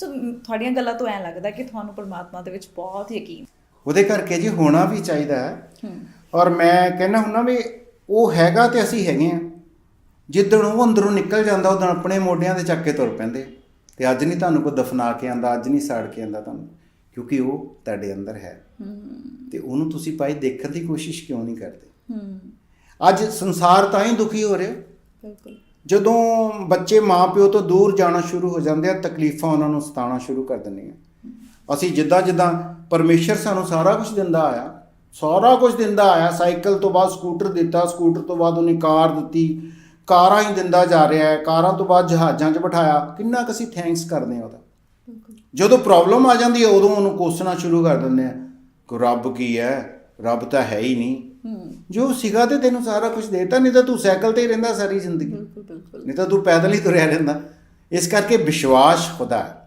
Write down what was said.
ਸੋ ਤੁਹਾਡੀਆਂ ਗੱਲਾਂ ਤੋਂ ਐਂ ਲੱਗਦਾ ਕਿ ਤੁਹਾਨੂੰ ਪਰਮਾਤਮਾ ਦੇ ਵਿੱਚ ਬਹੁਤ ਯਕੀਨ ਉਹਦੇ ਕਰਕੇ ਜੀ ਹੋਣਾ ਵੀ ਚਾਹੀਦਾ ਹੈ। ਔਰ ਮੈਂ ਕਹਿੰਦਾ ਹੁੰਨਾ ਵੀ ਉਹ ਹੈਗਾ ਤੇ ਅਸੀਂ ਹੈਗੇ ਆ ਜਿੱਦਣ ਉਹ ਅੰਦਰੋਂ ਨਿਕਲ ਜਾਂਦਾ ਉਦੋਂ ਆਪਣੇ ਮੋਢਿਆਂ ਤੇ ਚੱਕ ਕੇ ਤੁਰ ਪੈਂਦੇ। ਤੇ ਅੱਜ ਨਹੀਂ ਤੁਹਾਨੂੰ ਕੋਈ ਦਫਨਾ ਕੇ ਆਂਦਾ ਅੱਜ ਨਹੀਂ ਸਾੜ ਕੇ ਆਂਦਾ ਤੁਹਾਨੂੰ ਕਿਉਂਕਿ ਉਹ ਤੁਹਾਡੇ ਅੰਦਰ ਹੈ। ਤੇ ਉਹਨੂੰ ਤੁਸੀਂ ਭਾਈ ਦੇਖਣ ਦੀ ਕੋਸ਼ਿਸ਼ ਕਿਉਂ ਨਹੀਂ ਕਰਦੇ? ਅੱਜ ਸੰਸਾਰ ਤਾਂ ਹੀ ਦੁਖੀ ਹੋ ਰਿਹਾ। ਬਿਲਕੁਲ। ਜਦੋਂ ਬੱਚੇ ਮਾਪਿਓ ਤੋਂ ਦੂਰ ਜਾਣਾ ਸ਼ੁਰੂ ਹੋ ਜਾਂਦੇ ਆ ਤਕਲੀਫਾਂ ਉਹਨਾਂ ਨੂੰ ਸਤਾਉਣਾ ਸ਼ੁਰੂ ਕਰ ਦਿੰਦੀਆਂ ਅਸੀਂ ਜਿੱਦਾਂ ਜਿੱਦਾਂ ਪਰਮੇਸ਼ਰ ਸਾਨੂੰ ਸਾਰਾ ਕੁਝ ਦਿੰਦਾ ਆਇਆ ਸਾਰਾ ਕੁਝ ਦਿੰਦਾ ਆਇਆ ਸਾਈਕਲ ਤੋਂ ਬਾਅਦ ਸਕੂਟਰ ਦਿੱਤਾ ਸਕੂਟਰ ਤੋਂ ਬਾਅਦ ਉਹਨੇ ਕਾਰ ਦਿੱਤੀ ਕਾਰਾਂ ਹੀ ਦਿੰਦਾ ਜਾ ਰਿਹਾ ਹੈ ਕਾਰਾਂ ਤੋਂ ਬਾਅਦ ਜਹਾਜ਼ਾਂ 'ਚ ਬਿਠਾਇਆ ਕਿੰਨਾ ਕੁ ਅਸੀਂ ਥੈਂਕਸ ਕਰਦੇ ਆ ਉਹਦਾ। ਜਦੋਂ ਪ੍ਰੋਬਲਮ ਆ ਜਾਂਦੀ ਹੈ ਉਦੋਂ ਉਹਨੂੰ ਕੋਸਣਾ ਸ਼ੁਰੂ ਕਰ ਦਿੰਦੇ ਆ ਕਿ ਰੱਬ ਕੀ ਹੈ? ਰੱਬ ਤਾਂ ਹੈ ਹੀ ਨਹੀਂ। ਜੋ ਸਿਗਾ ਤੇ ਤੈਨੂੰ ਸਾਰਾ ਕੁਝ ਦੇਤਾ ਨਹੀਂ ਤਾਂ ਤੂੰ ਸਾਈਕਲ ਤੇ ਹੀ ਰਹਿੰਦਾ ਸਾਰੀ ਜ਼ਿੰਦਗੀ। ਬਿਲਕੁਲ ਬਿਲਕੁਲ। ਨਹੀਂ ਤਾਂ ਤੂੰ ਪੈਦਲ ਹੀ ਤੁਰਿਆ ਰਹਿੰਦਾ। ਇਸ ਕਰਕੇ ਵਿਸ਼ਵਾਸ ਖੁਦਾ ਹੈ।